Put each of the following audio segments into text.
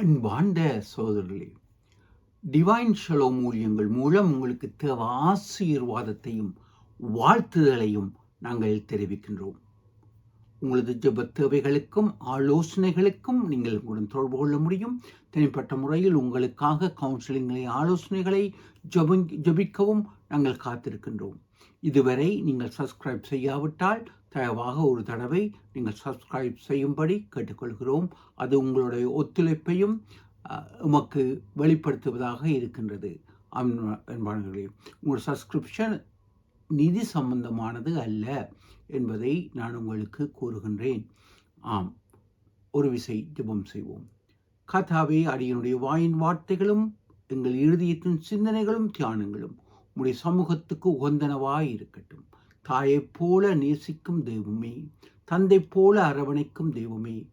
அன்பார்ந்த சோதரர்களே divine shallow மூலியங்கள் மூலம் உங்களுக்கு தேவ ஆசீர்வாதத்தையும் வாழ்த்துதலையும் நாங்கள் தெரிவிக்கின்றோம். உங்களது ஜெப தேவைகளுக்கும் ஆலோசனைகளுக்கும் நீங்கள் உங்களுடன் தொடர்பு கொள்ள முடியும். தனிப்பட்ட முறையில் உங்களுக்காக கவுன்சிலிங்களை ஆலோசனைகளை ஜபி ஜபிக்கவும் நாங்கள் காத்திருக்கின்றோம். இதுவரை நீங்கள் சப்ஸ்கிரைப் செய்யாவிட்டால் தயவாக ஒரு தடவை நீங்கள் சப்ஸ்கிரைப் செய்யும்படி கேட்டுக்கொள்கிறோம். அது உங்களுடைய ஒத்துழைப்பையும் உமக்கு வெளிப்படுத்துவதாக இருக்கின்றது. அன்ப- அன்பானவர்களே உங்கள் சப்ஸ்கிரிப்ஷன் நிதி சம்பந்தமானது அல்ல என்பதை நான் உங்களுக்கு கூறுகின்றேன். ஆம் ஒரு விசை ஜபம் செய்வோம். கதாவே அடியனுடைய வாயின் வார்த்தைகளும் எங்கள் இருதயத்தின் சிந்தனைகளும் தியானங்களும் உடைய சமூகத்துக்கு உகந்தனவாய் இருக்கட்டும் தாயைப் போல நேசிக்கும் தெய்வமே தந்தை போல அரவணைக்கும் தெய்வமே.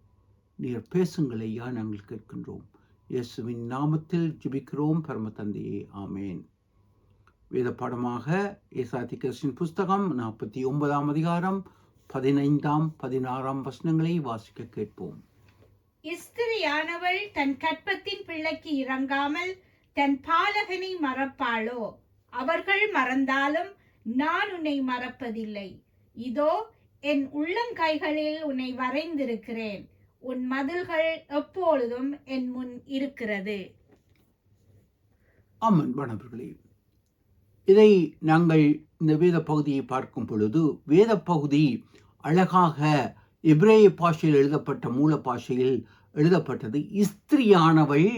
நீர் பேசுங்கள் ஐயா நாங்கள் கேட்கின்றோம்? இயேசுவின் நாமத்தில் ஜிபிக்கிறோம் பரம தந்தையே ஆமேன். வேத பாடமாக கிருஷ்ணன் புஸ்தகம் நாற்பத்தி ஒன்பதாம் அதிகாரம் பதினைந்தாம் பதினாறாம் வசனங்களை வாசிக்க கேட்போம். இஸ்திரியானவள் தன் கற்பத்தின் பிள்ளைக்கு இறங்காமல் தன் பாலகனை மறப்பாளோ? அவர்கள் மறந்தாலும் நான் உன்னை மறப்பதில்லை. இதோ என் உள்ளங்கைகளில் உன்னை வரைந்திருக்கிறேன். உன் மதில்கள் எப்பொழுதும் என் முன் இருக்கிறது. ஆமன் மாணவர்களே. இதை நாங்கள் இந்த வேத பகுதியை பார்க்கும் பொழுது வேத பகுதி அழகாக இப்ரேய பாஷையில் எழுதப்பட்ட மூல பாஷையில் எழுதப்பட்டது. இஸ்திரியானவள்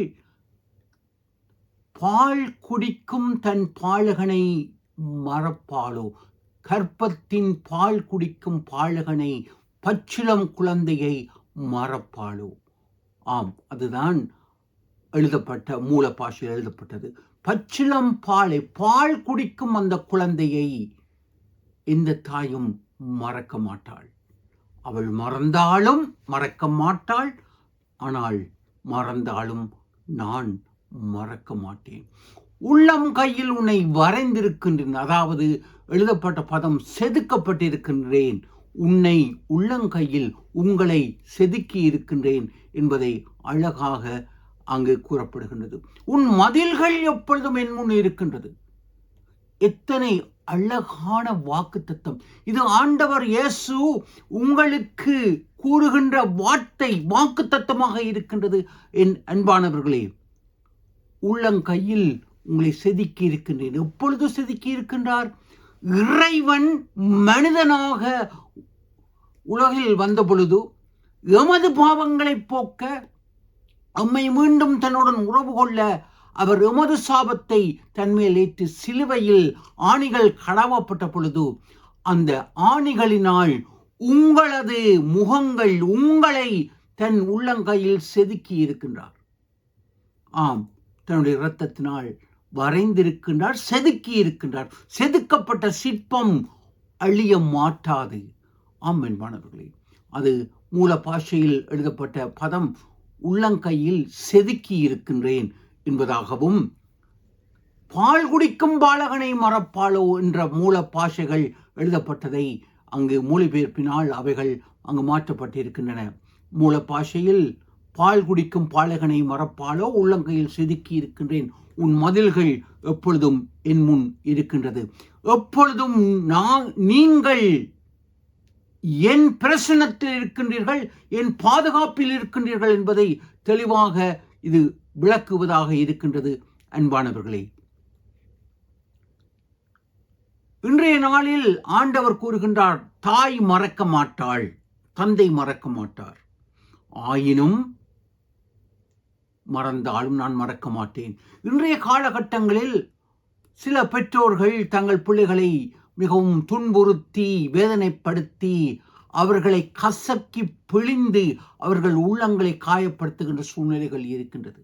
பால் குடிக்கும் தன் பாலகனை மறப்பாளோ? கற்பத்தின் பால் குடிக்கும் பாலகனை பச்சிளம் குழந்தையை மறப்பாளோ? ஆம் அதுதான் எழுதப்பட்ட மூலபாஷையில் எழுதப்பட்டது. பச்சிளம் பாலை பால் குடிக்கும் அந்த குழந்தையை எந்த தாயும் மறக்க மாட்டாள். அவள் மறந்தாலும் மறக்க மாட்டாள் ஆனால் மறந்தாலும் நான் மறக்க மாட்டேன். உள்ளம் கையில் உன்னை வரைந்திருக்கின்றேன். அதாவது எழுதப்பட்ட பதம் செதுக்கப்பட்டிருக்கின்றேன். உன்னை உள்ளங்கையில் உங்களை செதுக்கி இருக்கின்றேன் என்பதை அழகாக அங்கு கூறப்படுகின்றது. உன் மதில்கள் எப்பொழுதும் என் முன் இருக்கின்றது. எத்தனை அழகான வாக்கு தத்தம் இது ஆண்டவர் இயேசு உங்களுக்கு கூறுகின்ற வார்த்தை வாக்கு தத்தமாக இருக்கின்றது. என் அன்பானவர்களே உள்ளங்கையில் உங்களை செதுக்கி இருக்கின்றேன் எப்பொழுது செதுக்கி இருக்கின்றார் இறைவன் மனிதனாக உலகில் வந்த பொழுது எமது பாவங்களை போக்க நம்மை மீண்டும் தன்னுடன் உறவு கொள்ள அவர் எமது சாபத்தை தன்மேல் ஏற்று சிலுவையில் ஆணிகள் கடவப்பட்ட பொழுது அந்த ஆணிகளினால் உங்களது முகங்கள் உங்களை தன் உள்ளங்கையில் செதுக்கி இருக்கின்றார் ஆம் தன்னுடைய இரத்தத்தினால் வரைந்திருக்கின்றார் செதுக்கி இருக்கின்றார் செதுக்கப்பட்ட சிற்பம் அழிய மாட்டாது. ஆம் என்பானவர்களே அது மூல பாஷையில் எழுதப்பட்ட பதம் உள்ளங்கையில் செதுக்கி இருக்கின்றேன் என்பதாகவும் பால் குடிக்கும் பாலகனை மறப்பாளோ என்ற மூல பாஷைகள் எழுதப்பட்டதை அங்கு மொழிபெயர்ப்பினால் அவைகள் அங்கு மாற்றப்பட்டிருக்கின்றன. மூல பாஷையில் பால் குடிக்கும் பாலகனை மறப்பாலோ உள்ளங்கையில் செதுக்கி இருக்கின்றேன். உன் மதில்கள் எப்பொழுதும் என் முன் இருக்கின்றது. எப்பொழுதும் நான் நீங்கள் என் பிரசனத்தில் இருக்கின்றீர்கள் என் பாதுகாப்பில் இருக்கின்றீர்கள் என்பதை தெளிவாக இது விளக்குவதாக இருக்கின்றது அன்பானவர்களே. இன்றைய நாளில் ஆண்டவர் கூறுகின்றார் தாய் மறக்க மாட்டாள் தந்தை மறக்க மாட்டார். ஆயினும் மறந்தாலும் நான் மறக்க மாட்டேன். இன்றைய காலகட்டங்களில் சில பெற்றோர்கள் தங்கள் பிள்ளைகளை மிகவும் துன்புறுத்தி வேதனைப்படுத்தி அவர்களை கசக்கி பிழிந்து அவர்கள் உள்ளங்களை காயப்படுத்துகின்ற சூழ்நிலைகள் இருக்கின்றது.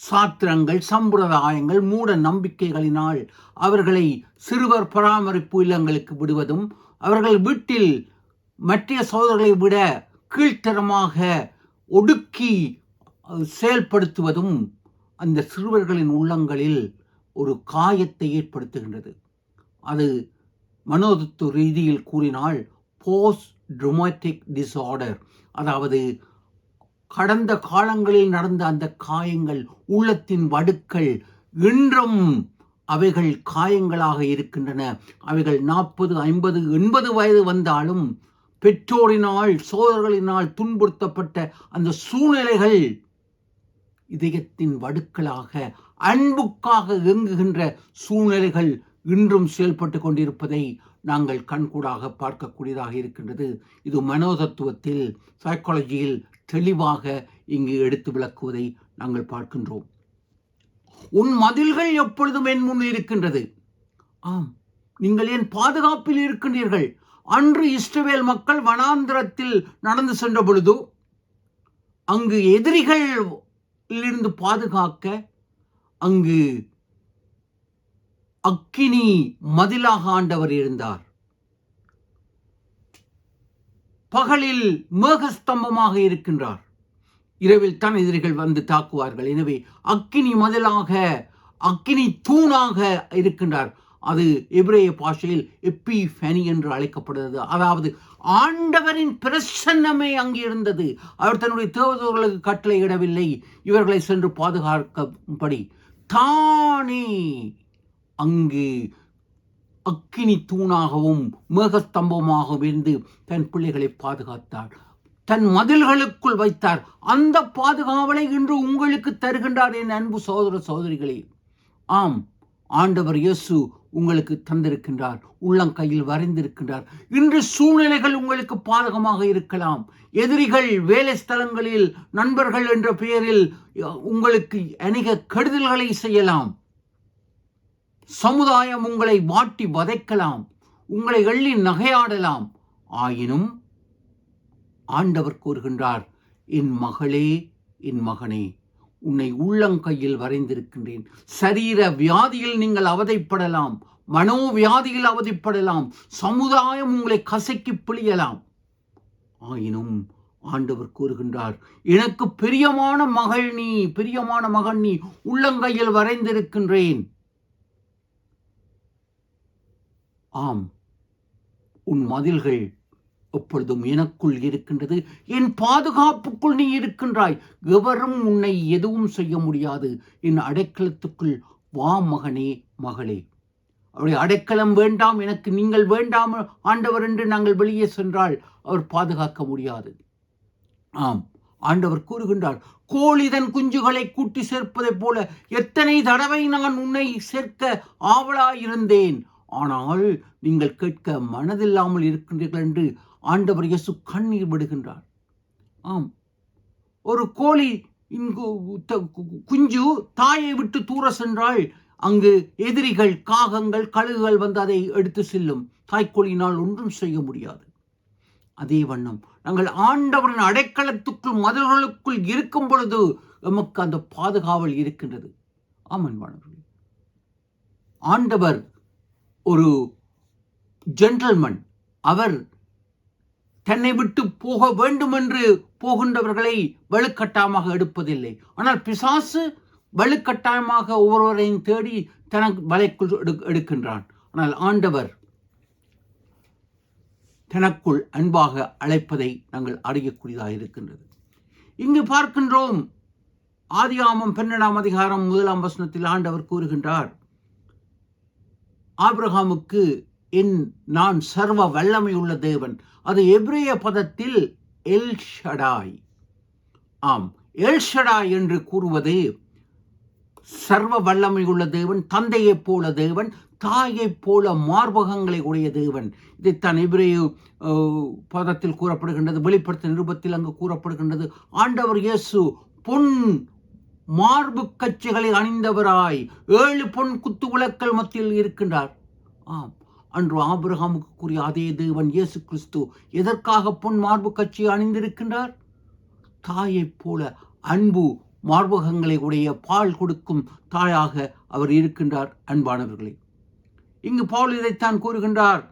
சாத்திரங்கள் சம்பிரதாயங்கள் மூட நம்பிக்கைகளினால் அவர்களை சிறுவர் பராமரிப்பு இல்லங்களுக்கு விடுவதும் அவர்கள் வீட்டில் மற்ற சோதர்களை விட கீழ்த்தரமாக ஒடுக்கி செயல்படுத்துவதும் அந்த சிறுவர்களின் உள்ளங்களில் ஒரு காயத்தை ஏற்படுத்துகின்றது. அது மனோதத்துவ ரீதியில் கூறினால் போஸ்ட் ட்ரொமேட்டிக் டிஸார்டர் அதாவது கடந்த காலங்களில் நடந்த அந்த காயங்கள் உள்ளத்தின் வடுக்கள் இன்றும் அவைகள் காயங்களாக இருக்கின்றன. அவைகள் நாற்பது ஐம்பது எண்பது வயது வந்தாலும் பெற்றோரினால் சோதர்களினால் துன்புறுத்தப்பட்ட அந்த சூழ்நிலைகள் இதயத்தின் வடுக்களாக அன்புக்காக இயங்குகின்ற சூழ்நிலைகள் இன்றும் செயல்பட்டு கொண்டிருப்பதை நாங்கள் கண்கூடாக பார்க்கக்கூடியதாக இருக்கின்றது. இது மனோதத்துவத்தில் சைக்காலஜியில் தெளிவாக இங்கு எடுத்து விளக்குவதை நாங்கள் பார்க்கின்றோம். உன் மதில்கள் எப்பொழுதும் என் முன் இருக்கின்றது. ஆம் நீங்கள் என் பாதுகாப்பில் இருக்கின்றீர்கள். அன்று இஸ்ரவேல் மக்கள் வனாந்திரத்தில் நடந்து சென்ற பொழுது அங்கு எதிரிகள் இருந்து பாதுகாக்க அங்கு அக்கினி மதிலாக ஆண்டவர் இருந்தார் பகலில் மேகஸ்தம்பமாக இருக்கின்றார். இரவில் தான் எதிரிகள் வந்து தாக்குவார்கள். எனவே அக்கினி மதிலாக அக்கினி தூணாக இருக்கின்றார். அது இப்ரேய பாஷையில் எப்பி ஃபனி என்று அழைக்கப்படுகிறது. அதாவது ஆண்டவரின் பிரசன்னமே அங்கே இருந்தது அவர் தன்னுடைய தேவதூர்களுக்கு கட்டளையிடவில்லை இவர்களை சென்று பாதுகாக்கும்படி. தானே அங்கு அக்கினி தூணாகவும் மேகஸ்தம்பமாகவும் இருந்து தன் பிள்ளைகளை பாதுகாத்தார். தன் மதில்களுக்குள் வைத்தார். அந்த பாதுகாவலை இன்று உங்களுக்கு தருகின்றார் என் அன்பு சகோதர சகோதரிகளே. ஆம் ஆண்டவர் இயேசு உங்களுக்கு தந்திருக்கின்றார். உள்ளங்கையில் வரைந்திருக்கின்றார். இன்று சூழ்நிலைகள் உங்களுக்கு பாதகமாக இருக்கலாம். எதிரிகள் வேலை ஸ்தலங்களில் நண்பர்கள் என்ற பெயரில் உங்களுக்கு அநேக கெடுதல்களை செய்யலாம். சமுதாயம் உங்களை வாட்டி வதைக்கலாம். உங்களை எள்ளி நகையாடலாம். ஆயினும் ஆண்டவர் கூறுகின்றார் என் மகளே என் மகனே உன்னை உள்ளங்கையில் வரைந்திருக்கின்றேன். சரீர வியாதியில் நீங்கள் அவதைப்படலாம். மனோவியாதியில் அவதிப்படலாம். சமுதாயம் உங்களை கசக்கி பிழியலாம். ஆயினும் ஆண்டவர் கூறுகின்றார் எனக்கு பிரியமான மகள் நீ பிரியமான மகன் நீ உள்ளங்கையில் வரைந்திருக்கின்றேன். ஆம் உன் மதில்கள் எப்பொழுதும் எனக்குள் இருக்கின்றது. என் பாதுகாப்புக்குள் நீ இருக்கின்றாய். எவரும் உன்னை எதுவும் செய்ய முடியாது. என் அடைக்கலத்துக்குள் வா மகனே மகளே. அவருடைய அடைக்கலம் வேண்டாம். எனக்கு நீங்கள் வேண்டாம் ஆண்டவர் என்று நாங்கள் வெளியே சென்றால் அவர் பாதுகாக்க முடியாது. ஆம் ஆண்டவர் கூறுகின்றார் கோழி தன் குஞ்சுகளை கூட்டி சேர்ப்பதைப் போல எத்தனை தடவை நான் உன்னை சேர்க்க ஆவலாயிருந்தேன். ஆனால் நீங்கள் கேட்க மனதில்லாமல் இருக்கின்றீர்கள் என்று ஆண்டவர் இயேசு கண்ணீர் விடுகின்றார். ஆம். ஒரு கோழி இங்கு குஞ்சு தாயை விட்டு தூர சென்றால் அங்கு எதிரிகள் காகங்கள் கழுகுகள் வந்து அதை எடுத்து செல்லும். தாய்க்கோழியினால் ஒன்றும் செய்ய முடியாது. அதே வண்ணம் நாங்கள் ஆண்டவரின் அடைக்கலத்துக்குள் மதுர்களுக்குள் இருக்கும் பொழுது எமக்கு அந்த பாதுகாவல் இருக்கின்றது. ஆமன் மாணவர்களே. ஆண்டவர் ஒரு ஜென்டல்மன் அவர் தன்னை விட்டு போக வேண்டும் என்று போகின்றவர்களை வலுக்கட்டாயமாக எடுப்பதில்லை. ஆனால் பிசாசு வலுக்கட்டாயமாக ஒவ்வொருவரையும் தேடி தனக்கு வலைக்குள் எடு- எடுக்கின்றான். ஆனால் ஆண்டவர் தனக்குள் அன்பாக அழைப்பதை நாங்கள் அறியக்கூடியதாக இருக்கின்றது. இங்கு பார்க்கின்றோம் ஆதியாமம் பன்னெண்டாம் அதிகாரம் முதலாம் வசனத்தில் ஆண்டவர் கூறுகின்றார் ஆபிரகாமுக்கு என் நான் சர்வ வல்லமை உள்ள தேவன். அது எப்ரேய பதத்தில் எல் ஷடாய். ஆம் எல் ஷடாய் என்று கூறுவது சர்வ வல்லமை உள்ள தேவன் தந்தையைப் போல தேவன் தாயைப் போல மார்பகங்களை உடைய தேவன். இதைத்தான் எபிரேய பதத்தில் கூறப்படுகின்றது வெளிப்படுத்த நிருபத்தில் அங்கு கூறப்படுகின்றது. ஆண்டவர் இயேசு பொன் மார்பு கட்சிகளை அணிந்தவராய் ஏழு பொன் குத்து விளக்கல் மத்தியில் இருக்கின்றார். ஆம் அன்று ஆபிரகாமுக்கு கூறிய அதே தேவன் இயேசு கிறிஸ்து எதற்காக பொன் மார்பு கட்சி அணிந்திருக்கின்றார்? தாயைப் போல அன்பு மார்பகங்களை உடைய பால் கொடுக்கும் தாயாக அவர் இருக்கின்றார் அன்பானவர்களே. இங்கு பவுல் இதைத்தான் கூறுகின்றார்.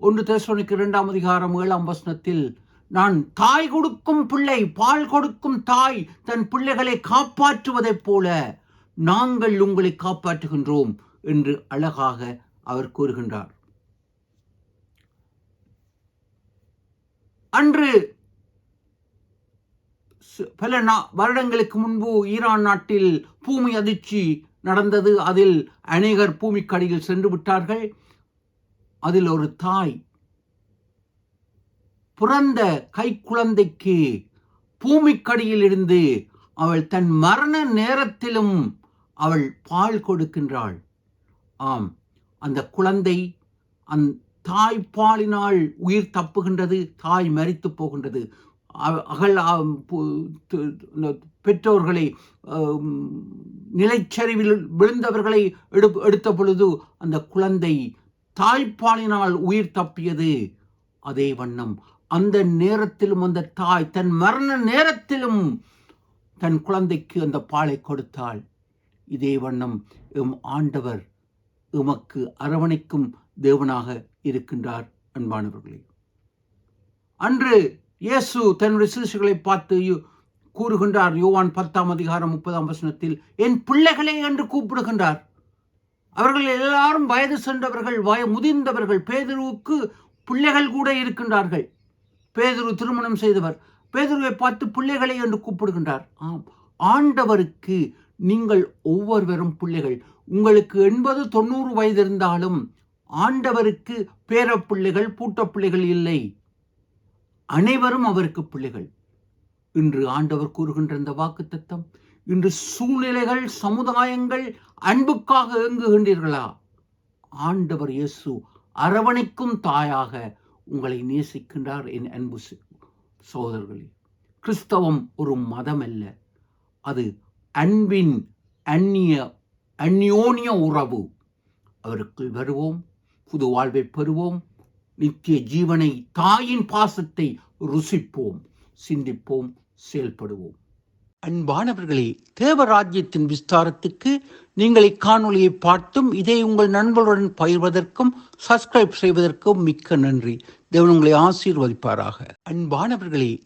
ஒன்று தேசோனுக்கு இரண்டாம் அதிகாரம் ஏழாம் வசனத்தில் நான் தாய் கொடுக்கும் பிள்ளை பால் கொடுக்கும் தாய் தன் பிள்ளைகளை காப்பாற்றுவதைப் போல நாங்கள் உங்களை காப்பாற்றுகின்றோம் என்று அழகாக அவர் கூறுகின்றார். அன்று பல நா- வருடங்களுக்கு முன்பு ஈரான் நாட்டில் பூமி அதிர்ச்சி நடந்தது. அதில் அநேகர் பூமிக்கடியில் சென்று விட்டார்கள். அதில் ஒரு தாய் பிறந்த கைக்குழந்தைக்கு பூமிக்கடியில் இருந்து அவள் தன் மரண நேரத்திலும் அவள் பால் கொடுக்கின்றாள். ஆம் அந்த குழந்தை அந் தாய்ப்பாலினால் உயிர் தப்புகின்றது தாய் மறித்து போகின்றது. அ- அகல் பு- பெற்றோர்களை நிலைச்சரிவில் விழுந்தவர்களை எடு எடுத்த பொழுது அந்த குழந்தை தாய்ப்பாலினால் உயிர் தப்பியது. அதே வண்ணம் அந்த நேரத்திலும் அந்த தாய் தன் மரண நேரத்திலும் தன் குழந்தைக்கு அந்த பாலை கொடுத்தாள். இதே வண்ணம் எம் ஆண்டவர் எமக்கு அரவணைக்கும் தேவனாக இருக்கின்றார் அன்பானவர்களே. அன்று இயேசு தன்னுடைய சிசுகளை பார்த்து யு- கூறுகின்றார் யோவான் பத்தாம் அதிகாரம் முப்பதாம் வசனத்தில் என் பிள்ளைகளே என்று கூப்பிடுகின்றார். அவர்கள் எல்லாரும் வயது சென்றவர்கள் வய முதிர்ந்தவர்கள் பேதுருவுக்கு பிள்ளைகள் கூட இருக்கின்றார்கள். பேதுரு திருமணம் செய்தவர் பேதுருவை பார்த்து பிள்ளைகளை என்று கூப்பிடுகின்றார். ஆம் ஆண்டவருக்கு நீங்கள் ஒவ்வொருவரும் பிள்ளைகள். உங்களுக்கு எண்பது தொண்ணூறு வயது இருந்தாலும் ஆண்டவருக்கு பேரப்பிள்ளைகள் பூட்டப்பிள்ளைகள் இல்லை. அனைவரும் அவருக்கு பிள்ளைகள். இன்று ஆண்டவர் கூறுகின்ற இந்த வாக்கு இன்று சூழ்நிலைகள் சமுதாயங்கள் அன்புக்காக இயங்குகின்றீர்களா ஆண்டவர் இயேசு அரவணைக்கும் தாயாக உங்களை நேசிக்கின்றார் என் அன்பு சகோதரர்களே. கிறிஸ்தவம் ஒரு மதம் அல்ல அது அன்பின் அந்நிய அந்யோன்ய உறவு. அவருக்குள் வருவோம். புது வாழ்வை பெறுவோம். நித்திய ஜீவனை தாயின் பாசத்தை ருசிப்போம். சிந்திப்போம் செயல்படுவோம். அன்பானவர்களே தேவராஜ்யத்தின் விஸ்தாரத்துக்கு நீங்கள் இக்காணொலியை பார்த்தும் இதை உங்கள் நண்பர்களுடன் பகிர்வதற்கும் சப்ஸ்கிரைப் செய்வதற்கும் மிக்க நன்றி. தேவன் உங்களை ஆசீர்வதிப்பாராக. அன்பானவர்களே